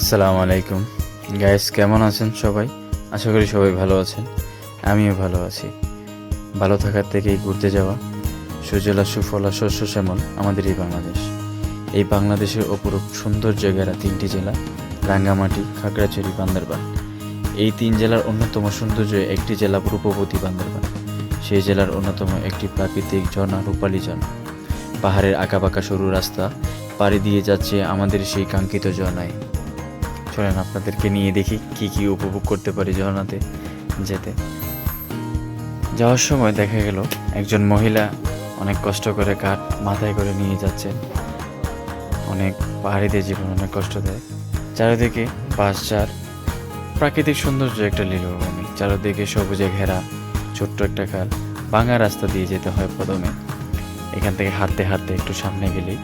আসসালামু আলাইকুম। গাইস কেমন আছেন সবাই? আশা করি সবাই ভালো আছেন। আমিও ভালো আছি। ভালো থাকার থেকেই ঘুরতে যাওয়া সুজলা সুফলা শস্য শ্যামল আমাদের এই বাংলাদেশ। এই বাংলাদেশের অপরূপ সুন্দর জায়গারা তিনটি জেলা, রাঙ্গামাটি, খাগড়াছড়ি, বান্দরবান। এই তিন জেলার অন্যতম সৌন্দর্য একটি জেলা রূপবতী বান্দরবান। সেই জেলার অন্যতম একটি প্রাকৃতিক ঝর্ণা রূপালী ঝর্ণা পাহাড়ের আঁকাবাঁকা সরু রাস্তা, পাড়ি দিয়ে যাচ্ছে আমাদের সেই কাঙ্ক্ষিত ঝর্ণায় চলেন আপনাদেরকে নিয়ে দেখি কি কি উপভোগ করতে পারি ঝর্ণাতে যেতে। যাওয়ার সময় দেখা গেল একজন মহিলা অনেক কষ্ট করে কাঠ মাথায় করে নিয়ে যাচ্ছেন। অনেক পাহাড়িদের জীবন অনেক কষ্ট দেয়। চারিদিকে বাঁশঝাড়, প্রাকৃতিক সৌন্দর্য একটা লীলভূমি। চারিদিকে সবুজে ঘেরা ছোট্ট একটা খাল, ভাঙা রাস্তা দিয়ে যেতে হয় প্রথমে। এখান থেকে হাঁটতে হাঁটতে একটু সামনে গেলেই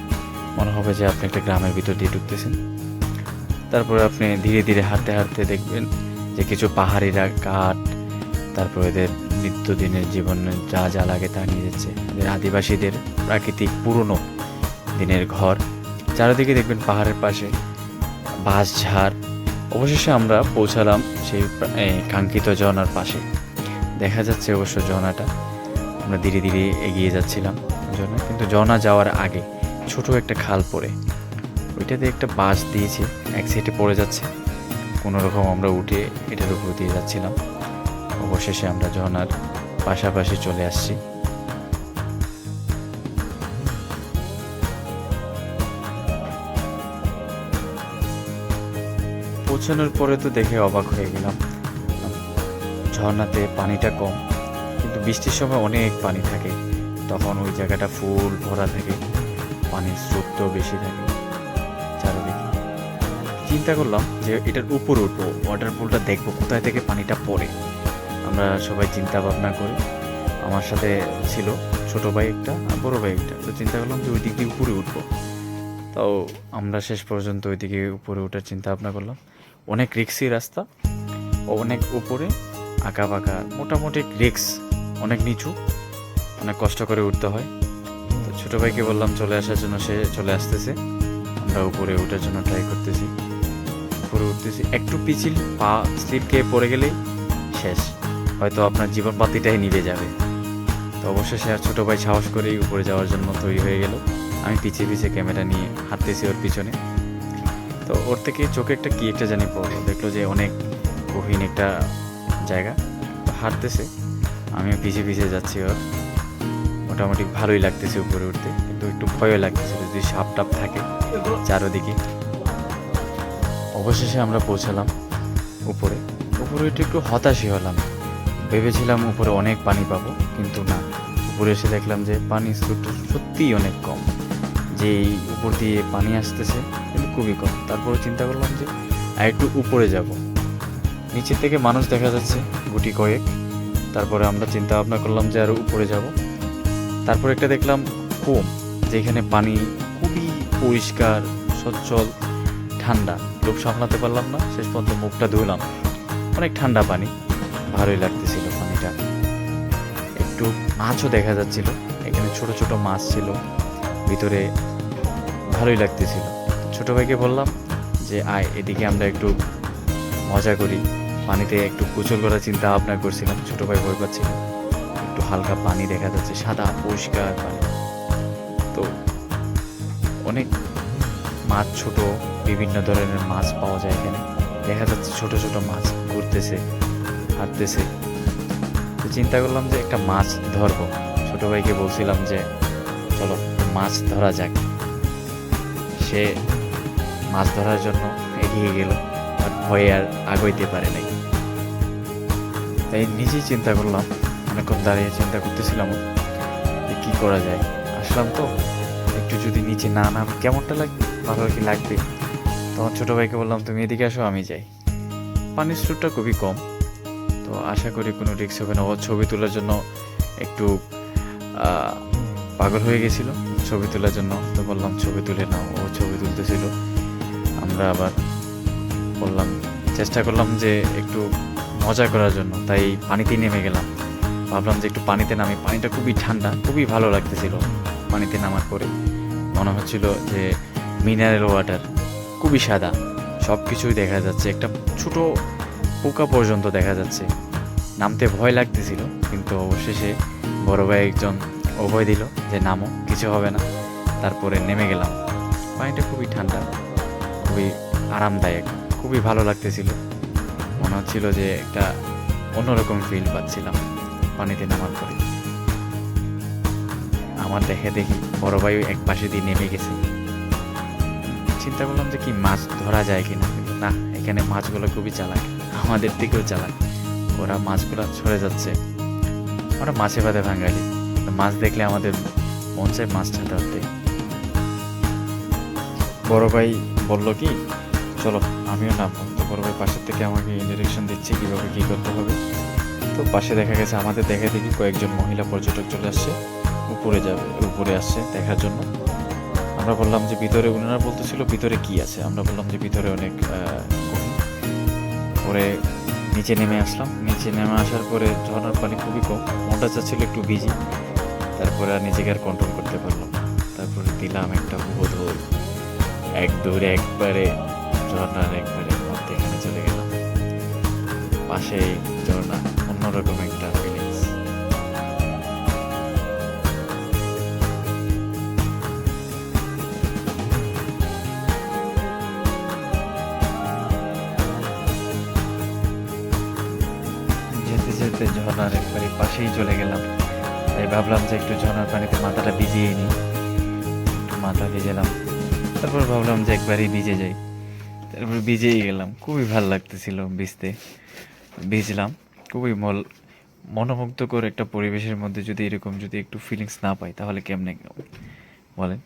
মনে হবে যে আপনি একটা গ্রামের ভিতর দিয়ে ঢুকতেছেন। তারপরে আপনি ধীরে ধীরে হাঁটতে হাঁটতে দেখবেন যে কিছু পাহাড়িরা, কাঠ, তারপর এদের নিত্যদিনের জীবনে যা যা লাগে তা নিয়ে যাচ্ছে। এদের আদিবাসীদের প্রাকৃতিক পুরনো দিনের ঘর। চারিদিকে দেখবেন পাহাড়ের পাশে বাঁশ ঝাড়। অবশেষে আমরা পৌঁছালাম সেই কাঙ্ক্ষিত ঝর্ণার পাশে। দেখা যাচ্ছে অবশ্য ঝর্ণাটা। আমরা ধীরে ধীরে এগিয়ে যাচ্ছিলাম ঝর্ণা কিন্তু ঝর্ণা যাওয়ার আগে ছোট একটা খাল পড়ে। ওইটাতে একটা বাস দিয়েছে, এক সাইডে পড়ে যাচ্ছে। কোনো রকম আমরা উঠে এটার উপর দিয়ে যাচ্ছিলাম। অবশেষে আমরা ঝর্ণার পাশাপাশি চলে আসছি। পৌঁছানোর পরে তো দেখে অবাক হয়ে গেলাম। ঝর্ণাতে পানিটা কম, কিন্তু বৃষ্টির সময় অনেক পানি থাকে। তখন ওই জায়গাটা ফুল ভরা থাকে, পানির স্রোতটাও বেশি থাকে। চারিদিকে চিন্তা করলাম যে এটার উপরে উঠবো ওয়াটার পুলটা দেখব, কোথায় থেকে পানিটা পড়ে। আমরা সবাই চিন্তা ভাবনা করি। আমার সাথে ছিল ছোট ভাই একটা আর বড় ভাই একটা। তো চিন্তা করলাম যে ওই দিক দিয়ে উপরে উঠবো। তাও আমরা শেষ পর্যন্ত ওইদিকে উপরে ওঠার চিন্তা ভাবনা করলাম। অনেক রিক্সি রাস্তা, অনেক উপরে আঁকা বাঁকা মোটামুটি রিক্স অনেক নিচু, অনেক কষ্ট করে উঠতে হয়। তো ছোটো ভাইকে বললাম চলে আসার জন্য সে চলে আসতেছে। আমরা উপরে ওঠার জন্য ট্রাই করতেছি। উপরে উঠতেছি। একটু পিছিল, পা স্লিপ খেয়ে পড়ে গেলেই শেষ। হয়তো আপনার জীবন বাতিটাই নিভে যাবে। তো অবশেষে আর ছোটো ভাই সাহস করেই উপরে যাওয়ার জন্য তৈরি হয়ে গেল। আমি পিছিয়ে পিছিয়ে ক্যামেরা নিয়ে হাঁটতেছি ওর পিছনে। তো ওর থেকে চোখে একটা কি একটা জানি পড়ল। দেখল যে অনেক কঠিন একটা জায়গা। তো হাঁটতেছে। আমি পিছিয়ে পিছিয়ে যাচ্ছি ওর। মোটামুটি ভালোই লাগতেছে উপরে উঠতে, কিন্তু একটু ভয়ও লাগতেছে যদি সাপ টাপ থাকে চারোদিকে। অবশেষে আমরা পৌঁছালাম উপরে। উপরে একটু একটু হতাশই হলাম। ভেবেছিলাম উপরে অনেক পানি পাবো, কিন্তু না। উপরে এসে দেখলাম যে পানি স্রোতটা সত্যিই অনেক কম। যে এই উপর দিয়ে পানি আসতেছে, কিন্তু খুবই কম। তারপরে চিন্তা করলাম যে, আর একটু উপরে যাব। নিচের থেকে মানুষ দেখা যাচ্ছে, গুটি কয়েক। তারপরে আমরা চিন্তা ভাবনা করলাম যে আরও উপরে যাব। তারপর একটা দেখলাম কম যেখানে পানি খুবই পরিষ্কার, সচ্ছল, ঠান্ডা। লোক সামলাতে পারলাম না, শেষ পর্যন্ত মুখটা ধুলাম অনেক ঠান্ডা পানি, ভালোই লাগতেছিল পানিটা। একটু মাছও দেখা যাচ্ছিল, এখানে ছোট ছোট মাছ ছিল, ভিতরে ভালোই লাগতেছিল। ছোট ভাইকে বললাম যে, আয়, এদিকে আমরা একটু মজা করি। পানিতে একটু গোসল করার চিন্তা ভাবনা করছিলাম, ছোট ভাই ভয় পাচ্ছিল। একটু হালকা পানি দেখা যাচ্ছে, সাদা, পরিষ্কার পানি। তো অনেক মাছ ছোট, বিভিন্ন ধরনের মাছ পাওয়া যায় এখানে। দেখা যাচ্ছে ছোট ছোট মাছ ঘুরতেছে, হাঁটতেছে। তো চিন্তা করলাম যে একটা মাছ ধরবো। ছোট ভাইকে বলছিলাম যে, চলো, মাছ ধরা যাক। সে মাছ ধরার জন্য এগিয়ে গেল, আর ভয়ে আর আগাইতে পারে নাই। তাই নিজেই চিন্তা করলাম অনেকক্ষণ দাঁড়িয়ে চিন্তা করতেছিলাম যে কী করা যায়। আসলাম তো, একটু যদি নিচে না নাম, কেমনটা লাগবে ভালো কি লাগবে? তখন ছোটো ভাইকে বললাম, তুমি এদিকে আসো, আমি যাই। পানির স্রোতটা খুবই কম, তো আশা করি কোনো রিক্স হবে না। ও ছবি তোলার জন্য একটু পাগল হয়ে গেছিল, ছবি তোলার জন্য। তো বললাম, ছবি তুলে নাও। ও ছবি তুলতেছিল। আমরা আবার বললাম, চেষ্টা করলাম যে একটু মজা করার জন্য, তাই পানিতে নেমে গেলাম। ভাবলাম যে একটু পানিতে নামি। পানিটা খুবই ঠান্ডা, খুবই ভালো লাগতেছিল। পানিতে নামার পরে মনে হচ্ছিল যে মিনারেল ওয়াটার খুবই সাদা। সব কিছুই দেখা যাচ্ছে, একটা ছোট পোকা পর্যন্ত দেখা যাচ্ছে। নামতে ভয় লাগতেছিল, কিন্তু অবশেষে বড় ভাই একজন অভয় দিল যে, নামো, কিছু হবে না। তারপরে নেমে গেলাম। পানিটা খুবই ঠান্ডা, খুবই আরামদায়ক, খুবই ভালো লাগতেছিল। মনে হচ্ছিল যে একটা অন্যরকম ফিল পাচ্ছিলাম। পানিতে নামার পরে আমার দেখে দেখি বড় ভাই এক পাশে দিয়ে নেমে গেছে। চিন্তা করলাম যে কি মাছ ধরা যায় কিনা না, এখানে মাছগুলো খুবই চালাক, আমাদের থেকেও চালাক। ওরা মাছগুলো ছড়ে যাচ্ছে। ওরা মাছে বাদে ভাঙালি মাছ দেখলে আমাদের মন চায় মাছ ধরতে বড় ভাই বলল কি, চলো, আমিও নামবো। তো বড় ভাই পাশের থেকে আমাকে ডিরেকশন দিচ্ছে কীভাবে, কী করতে হবে। তো পাশে দেখা গেছে আমাদের দেখা দেখি কয়েকজন মহিলা পর্যটক চলে আসছে। উপরে যাবে, উপরে আসছে দেখার জন্য। আমরা বললাম যে ভিতরে ওনারা বলতেছিল, ভিতরে কি আছে? আমরা বললাম যে ভিতরে অনেক পরে নিচে নেমে আসলাম। নিচে নেমে আসার পরে ঝর্ণার পানি খুবই কম। মনটা চাচ্ছিল একটু ভিজি। তারপরে আর নিজেকে আর কন্ট্রোল করতে পারলাম। তারপরে দিলাম একটা বোধল এক দৌড়ে একবারে ঝর্ণার একবারে মধ্যে এখানে চলে গেলাম। পাশেই ঝর্ণা। অন্যরকম একটা ফিলিংস যেতে যেতে ঝর্ণার একবারে পাশেই চলে গেলাম। তাই ভাবলাম যে একটু ঝর্ণার পানিতে মাথাটা ভিজিয়ে নিই। মাথা ভিজেলাম। তারপর ভাবলাম যে একবারই ভিজে যাই। তারপর ভিজেই গেলাম। খুবই ভালো লাগতেছিল ভিজতে ভিজলাম। খুবই মল, মনোমুগ্ধকর একটা পরিবেশের মধ্যে যদি এরকম যদি একটু ফিলিংস না পাই, তাহলে কেমনে বলেন।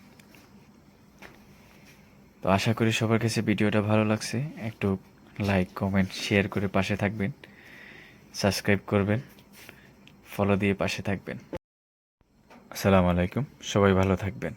তো আশা করি সবার কাছে ভিডিওটা ভালো লাগছে। একটু লাইক কমেন্ট শেয়ার করে পাশে থাকবেন। সাবস্ক্রাইব করবেন। ফলো দিয়ে পাশে থাকবেন। আসসালামু আলাইকুম। সবাই ভালো থাকবেন।